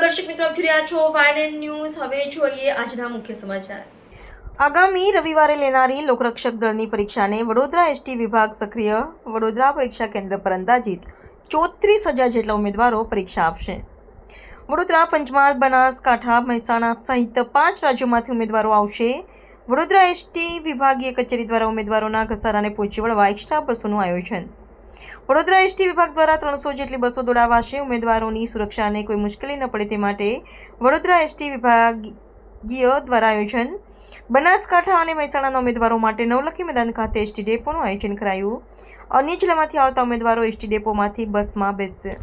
દર્શક મિત્રો, આપ છો વાયનેન ન્યૂઝ હવે જોઈએ આજના મુખ્ય સમાચાર. આગામી રવિવારે લેનારી લોકરક્ષક દળની પરીક્ષાને વડોદરા એસટી વિભાગ સક્રિય, વડોદરા પરીક્ષા કેન્દ્ર પર અંદાજિત ચોત્રીસ હજાર જેટલા ઉમેદવારો પરીક્ષા આપશે. વડોદરા, પંચમહાલ બનાસકાંઠા મહેસાણા સહિત પાંચ રાજ્યોમાંથી ઉમેદવારો આવશે. વડોદરા એસટી વિભાગીય કચેરી દ્વારા ઉમેદવારોના ઘસારાને પહોંચી વળવા એક્સ્ટ્રા બસોનું આયોજન. વડોદરા એસટી વિભાગ દ્વારા ત્રણસો જેટલી બસો દોડાવાશે. ઉમેદવારોની સુરક્ષાને કોઈ મુશ્કેલી ન પડે તે માટે વડોદરા એસટી વિભાગીય દ્વારા આયોજન. બનાસકાંઠા અને મહેસાણાના ઉમેદવારો માટે નવલખી મેદાન ખાતે એસટી ડેપોનું આયોજન કરાયું. અન્ય જિલ્લામાંથી આવતા ઉમેદવારો એસટી ડેપોમાંથી બસમાં બેસશે.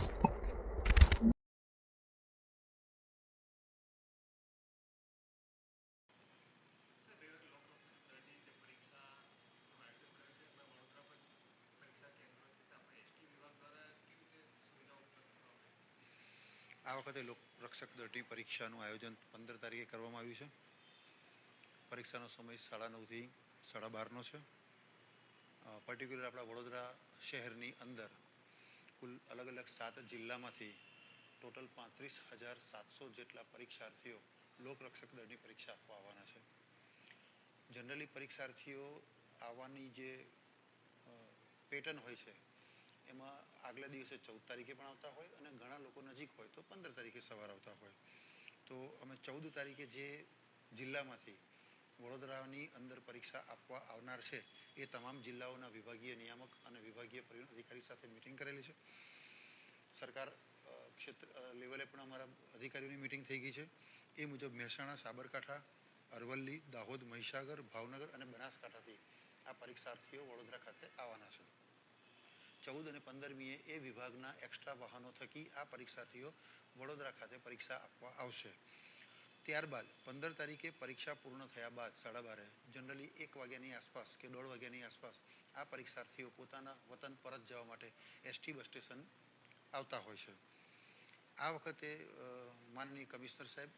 આ વખતે લોકરક્ષક દળની પરીક્ષાનું આયોજન પંદર તારીખે કરવામાં આવ્યું છે. પરીક્ષાનો સમય સાડા નવથી સાડા બારનો છે. પર્ટિક્યુલર આપણા વડોદરા શહેરની અંદર કુલ અલગ અલગ સાત જિલ્લામાંથી ટોટલ પાંત્રીસ હજાર સાતસો જેટલા પરીક્ષાર્થીઓ લોકરક્ષક દળની પરીક્ષા આપવા આવવાના છે. જનરલી પરીક્ષાર્થીઓ આવવાની જે પેટર્ન હોય છે એમાં આગલા દિવસે ચૌદ તારીખે પણ આવતા હોય અને ઘણા લોકો નજીક હોય તો પંદર તારીખે સવાર આવતા હોય. તો અમે ચૌદ તારીખે જે જિલ્લામાંથી વડોદરાની અંદર પરીક્ષા આપવા આવનાર છે, એ તમામ જિલ્લાઓના વિભાગીય નિયામક અને વિભાગીય પરિવહન અધિકારી સાથે મિટિંગ કરેલી છે. સરકાર ક્ષેત્ર લેવલે પણ અમારા અધિકારીઓની મિટિંગ થઈ ગઈ છે. એ મુજબ મહેસાણા, સાબરકાંઠા, અરવલ્લી, દાહોદ, મહીસાગર, ભાવનગર અને બનાસકાંઠાથી આ પરીક્ષાર્થીઓ વડોદરા ખાતે આવવાના છે. ચૌદ અને પંદરમીએ એ વિભાગના એક્સ્ટ્રા વાહનો થકી આ પરીક્ષાર્થીઓ વડોદરા ખાતે પરીક્ષા આપવા આવશે. ત્યારબાદ પંદર તારીખે પરીક્ષા પૂર્ણ થયા બાદ સાડા બારે, જનરલી એક વાગ્યાની આસપાસ કે દોઢ વાગ્યાની આસપાસ આ પરીક્ષાર્થીઓ પોતાના વતન પરત જવા માટે એસટી બસ સ્ટેશન આવતા હોય છે. આ વખતે માનનીય કમિશનર સાહેબ,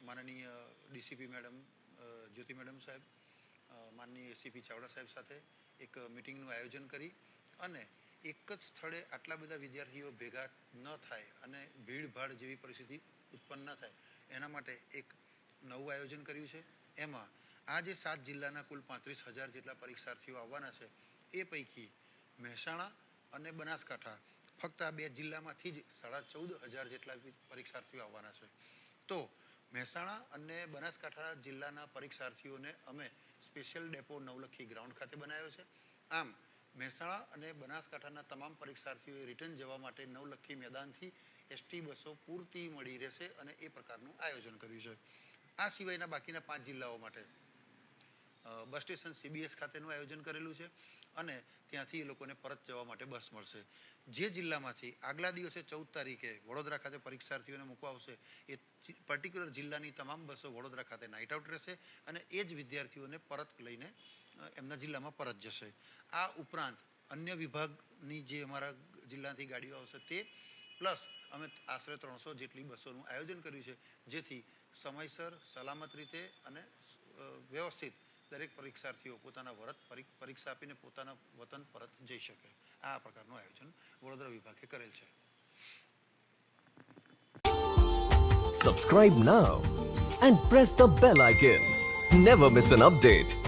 માનનીય ડીસીપી મેડમ જ્યોતિ મેડમ સાહેબ માનનીય એસીપી ચાવડા સાહેબ સાથે એક મિટિંગનું આયોજન કરી અને એક જ સ્થળે આટલા બધા વિદ્યાર્થીઓ ભેગા ન થાય અને ભીડભાડ જેવી પરિસ્થિતિ ઉત્પન્ન ન થાય, એના માટે એક નવું આયોજન કર્યું છે. એમાં આ જે સાત જિલ્લાના કુલ પાંત્રીસ હજાર જેટલા પરીક્ષાર્થીઓ આવવાના છે, એ પૈકી મહેસાણા અને બનાસકાંઠા ફક્ત આ બે જિલ્લામાંથી જ સાડા ચૌદ હજાર જેટલા પરીક્ષાર્થીઓ આવવાના છે. તો મહેસાણા અને બનાસકાંઠા જિલ્લાના પરીક્ષાર્થીઓને અમે સ્પેશિયલ ડેપો નવલખી ગ્રાઉન્ડ ખાતે બનાવ્યો છે. આમ મહેસાણા અને બનાસકાંઠાના તમામ પરીક્ષાર્થીઓએ રિટર્ન જવા માટે નવલખી મેદાનથી એસટી બસો પૂરતી મળી રહેશે અને એ પ્રકારનું આયોજન કર્યું છે. આ સિવાયના બાકીના પાંચ જિલ્લાઓ માટે બસ સ્ટેશન સીબીએસ ખાતેનું આયોજન કરેલું છે અને ત્યાંથી એ લોકોને પરત જવા માટે બસ મળશે. જે જિલ્લામાંથી આગલા દિવસે ચૌદ તારીખે વડોદરા ખાતે પરીક્ષાર્થીઓને મૂકવા આવશે, એ પર્ટિક્યુલર જિલ્લાની તમામ બસો વડોદરા ખાતે નાઇટ આઉટ રહેશે અને એ જ વિદ્યાર્થીઓને પરત લઈને એમના જિલ્લામાં પરત જશે. આ ઉપરાંત અન્ય વિભાગની જે અમારા જિલ્લાથી ગાડીઓ આવશે તે, પ્લસ અમે આશરે ત્રણસો જેટલી બસોનું આયોજન કર્યું છે, જેથી સમયસર, સલામત રીતે અને વ્યવસ્થિત દરેક પરીક્ષાર્થીઓ પોતાના વરત પરી- પરીક્ષા આપીને પોતાના વતન પરત જઈ શકે. આ પ્રકારનું આયોજન વડોદરા વિભાગે કરેલ છે. Subscribe now and press the bell icon never miss an update.